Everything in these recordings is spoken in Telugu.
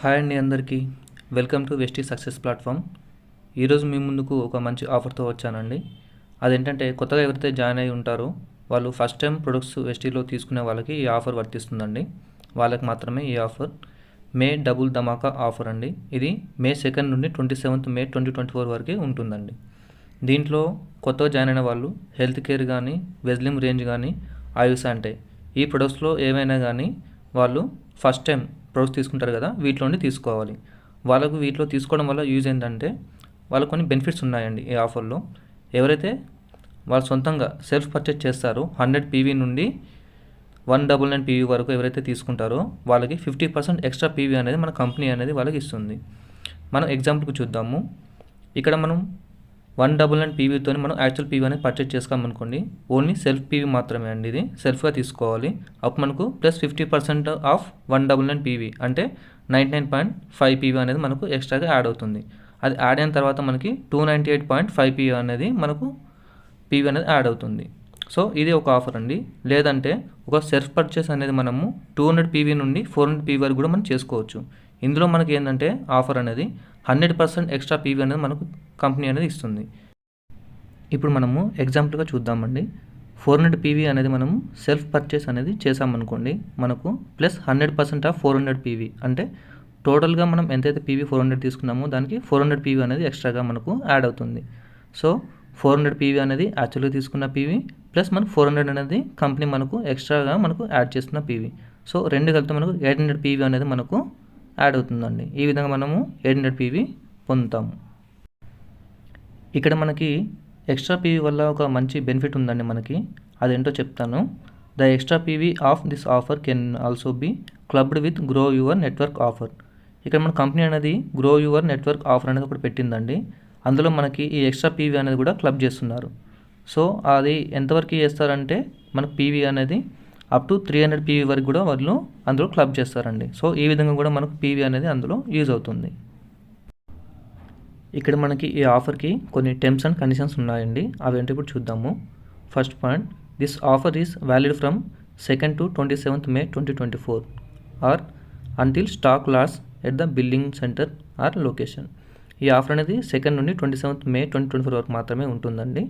హాయ్ అండి అందరికీ. Welcome to Vestige success platform. ఈరోజు మీ ముందుకు ఒక మంచి ఆఫర్తో వచ్చానండి. అదేంటంటే కొత్తగా ఎవరైతే జాయిన్ అయి ఉంటారో వాళ్ళు ఫస్ట్ టైం ప్రొడక్ట్స్ వెస్టీలో తీసుకునే వాళ్ళకి ఈ ఆఫర్ వర్తిస్తుందండి. వాళ్ళకి మాత్రమే ఈ ఆఫర్. మే డబుల్ ధమాకా ఆఫర్ అండి. ఇది మే సెకండ్ నుండి twenty seventh May twenty twenty four వరకు ఉంటుందండి. దీంట్లో కొత్తగా జాయిన్ అయిన వాళ్ళు హెల్త్ కేర్ కానీ వెజ్లిమ్ రేంజ్ కానీ ఆయుష్ అంటే ఈ ప్రొడక్ట్స్లో ఏవైనా కానీ వాళ్ళు ఫస్ట్ టైం ప్రొడక్ట్స్ తీసుకుంటారు కదా వీటిలోనే తీసుకోవాలి. వాళ్ళకు వీటిలో తీసుకోవడం వల్ల యూజ్ ఏంటంటే వాళ్ళకు కొన్ని బెనిఫిట్స్ ఉన్నాయండి ఈ ఆఫర్లో ఎవరైతే వాళ్ళు సొంతంగా సెల్ఫ్ పర్చేస్ చేస్తారో హండ్రెడ్ పీవీ నుండి వన్ డబుల్ నైన్ పీవీ వరకు ఎవరైతే తీసుకుంటారో వాళ్ళకి ఫిఫ్టీ పర్సెంట్ ఎక్స్ట్రా పీవీ అనేది మన కంపెనీ అనేది వాళ్ళకి ఇస్తుంది. మనం ఎగ్జాంపుల్కి చూద్దాము. ఇక్కడ మనం వన్ డబుల్ నైన్ పీవీతో మనం యాక్చువల్ పీవీ అనేది పర్చేజ్ చేసుకోమనుకోండి ఓన్లీ సెల్ఫ్ పీవీ మాత్రమే అండి ఇది. సెల్ఫ్గా తీసుకోవాలి. అప్పుడు మనకు plus fifty percent of one double nine PV అంటే ninety nine point five PV అనేది మనకు ఎక్స్ట్రాగా యాడ్ అవుతుంది. అది యాడ్ అయిన తర్వాత మనకి two ninety eight point five PV అనేది మనకు పీవీ అనేది యాడ్ అవుతుంది. సో ఇది ఒక ఆఫర్ అండి. లేదంటే ఒక సెల్ఫ్ పర్చేస్ అనేది మనము టూ హండ్రెడ్ పీవీ నుండి ఫోర్ హండ్రెడ్ పీవీ వరకు కూడా మనం చేసుకోవచ్చు. ఇందులో మనకి ఏంటంటే ఆఫర్ అనేది హండ్రెడ్ పర్సెంట్ ఎక్స్ట్రా పీవీ అనేది మనకు కంపెనీ అనేది ఇస్తుంది. ఇప్పుడు మనము ఎగ్జాంపుల్గా చూద్దామండి. ఫోర్ హండ్రెడ్ పీవీ అనేది మనము సెల్ఫ్ పర్చేస్ అనేది చేసామనుకోండి మనకు plus hundred percent of four hundred PV అంటే టోటల్గా మనం ఎంతైతే పీవీ ఫోర్ హండ్రెడ్ తీసుకున్నామో దానికి ఫోర్ హండ్రెడ్ పీవీ అనేది ఎక్స్ట్రాగా మనకు యాడ్ అవుతుంది. సో ఫోర్ హండ్రెడ్ పీవీ అనేది యాక్చువల్గా తీసుకున్న పీవీ ప్లస్ మనకు ఫోర్ హండ్రెడ్ అనేది కంపెనీ మనకు ఎక్స్ట్రాగా మనకు యాడ్ చేస్తున్న పీవీ. సో రెండు కలిపితే మనకు ఎయిట్ హండ్రెడ్ పీవీ అనేది మనకు యాడ్ అవుతుందండి. ఈ విధంగా మనము ఎయిట్ హండ్రెడ్ పీవీ పొందుతాము. ఇక్కడ మనకి ఎక్స్ట్రా పీవీ వల్ల ఒక మంచి బెనిఫిట్ ఉందండి మనకి. అదేంటో చెప్తాను. The extra PV of this offer can also be clubbed with grow your network offer. ఇక్కడ మన కంపెనీ అనేది గ్రో యువర్ నెట్వర్క్ ఆఫర్ అనేది ఒకటి పెట్టిందండి. అందులో మనకి ఈ ఎక్స్ట్రా పీవీ అనేది కూడా క్లబ్ చేస్తున్నారు. సో అది ఎంతవరకు చేస్తారంటే మనకు పీవీ అనేది up to three hundred PV వరకు కూడా వాళ్ళు అందులో క్లబ్ చేస్తారండి. సో ఈ విధంగా కూడా మనకు పీవీ అనేది అందులో యూజ్ అవుతుంది. ఇక్కడ మనకి ఈ ఆఫర్కి కొన్ని టర్మ్స్ అండ్ కండిషన్స్ ఉన్నాయండి. అవి ఇప్పుడు చూద్దాము. First point this offer is valid from second to twenty seventh May twenty twenty four or until stock lasts at the building center or location ఈ ఆఫర్ అనేది సెకండ్ నుండి twenty seventh May twenty twenty four వరకు మాత్రమే ఉంటుందండి.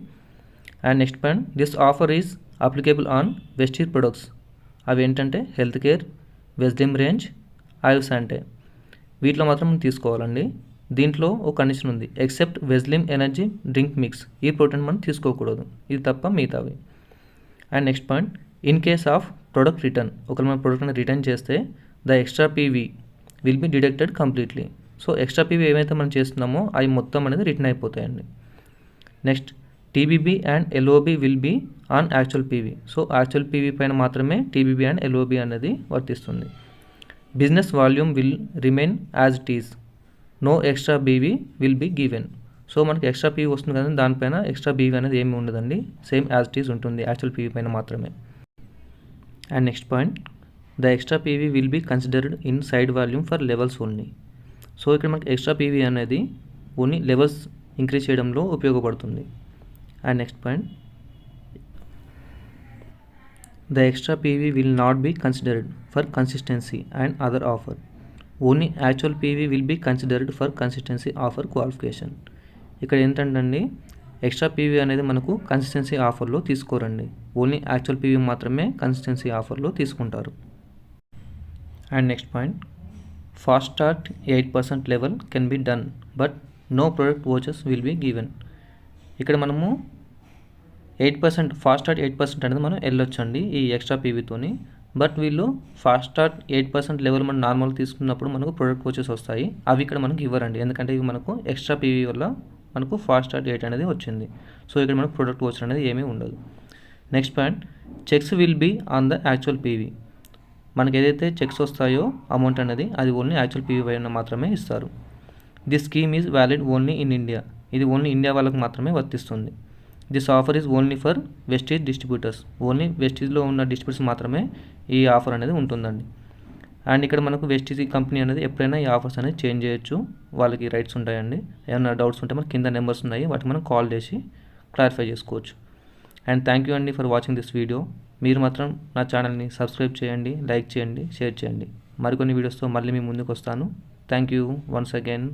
And next point this offer is applicable on Vestige products అవి ఏంటంటే హెల్త్ కేర్ వెస్డిమ్ రేంజ్ ఆయుస్ అంటే. వీటిలో మాత్రం మనం తీసుకోవాలండి. దీంట్లో ఒక కండిషన్ ఉంది. Except Veslim energy drink mix ఈ ప్రోటీన్ మనం తీసుకోకూడదు. ఇది తప్ప మిగతావి. And next point in case of product return ఒకవేళ మన ప్రొడక్ట్ని రిటర్న్ చేస్తే the extra PV will be deducted completely so extra PV ఏమైతే మనం చేస్తున్నామో అవి మొత్తం అనేది రిటర్న్ అయిపోతాయండి. Next TBB and LOB will be on actual PV. So actual PV పైన మాత్రమే టీబీబీ అండ్ ఎల్ఓబి అనేది వర్తిస్తుంది. Business volume will remain as it is. No extra BV will be given. So మనకి ఎక్స్ట్రా పీవీ వస్తుంది కదండి దానిపైన ఎక్స్ట్రా బీవీ అనేది ఏమి ఉండదండి. సేమ్ యాజ్ ఇట్ ఈజ్ ఉంటుంది యాక్చువల్ పీవీ పైన మాత్రమే. And next point the extra PV will be considered in side volume for levels only. So ఇక్కడ మనకి ఎక్స్ట్రా పీవీ అనేది ఓన్లీ లెవెల్స్ ఇంక్రీజ్ చేయడంలో ఉపయోగపడుతుంది. And next point the extra PV will not be considered for consistency and other offer only actual PV will be considered for consistency offer qualification ఇక్కడ ఏంటంటే ఎక్స్ట్రా పీవీ అనేది మనకు కన్సిస్టెన్సీ ఆఫర్లో తీసుకోరండి. ఓన్లీ యాక్చువల్ పీవీ మాత్రమే కన్సిస్టెన్సీ ఆఫర్లో తీసుకుంటారు. And next point fast start eight percent level can be done but no product watches will be given ఇక్కడ మనము eight percent fast start eight percent అనేది మనం వెళ్ళొచ్చండి ఈ ఎక్స్ట్రా పీవీతోని బట్ వీళ్ళు fast start eight percent level మనం నార్మల్ తీసుకున్నప్పుడు మనకు ప్రొడక్ట్ కోచెస్ వస్తాయి. అవి ఇక్కడ మనకు ఇవ్వరండి. ఎందుకంటే ఇవి మనకు ఎక్స్ట్రా పీవీ వల్ల మనకు ఫాస్ట్ స్టార్ట్ ఎయిట్ అనేది వచ్చింది. సో ఇక్కడ మనకు ప్రొడక్ట్ కోచ్ అనేది ఏమీ ఉండదు. Next point checks will be on the actual PV మనకి ఏదైతే చెక్స్ వస్తాయో అమౌంట్ అనేది అది ఓన్లీ యాక్చువల్ పీవీవైన మాత్రమే ఇస్తారు. This scheme is valid only in India ఇది ఓన్లీ ఇండియా వాళ్ళకి మాత్రమే వర్తిస్తుంది. This offer is only for Vestige distributors only వెస్టీజ్లో ఉన్న డిస్ట్రిబ్యూటర్స్ మాత్రమే ఈ ఆఫర్ అనేది ఉంటుందండి. అండ్ ఇక్కడ మనకు వెస్టీజ్ కంపెనీ అనేది ఎప్పుడైనా ఈ ఆఫర్స్ అనేది చేంజ్ చేయొచ్చు. వాళ్ళకి రైట్స్ ఉంటాయండి. ఏమైనా డౌట్స్ ఉంటే మనకి కింద నెంబర్స్ ఉన్నాయి. వాటికి మనం కాల్ చేసి క్లారిఫై చేసుకోవచ్చు. అండ్ థ్యాంక్ యూ అండి ఫర్ వాచింగ్ దిస్ వీడియో మీరు మాత్రం నా ఛానల్ని సబ్స్క్రైబ్ చేయండి లైక్ చేయండి షేర్ చేయండి. మరికొన్ని వీడియోస్తో మళ్ళీ మీ ముందుకు వస్తాను. Thank you once again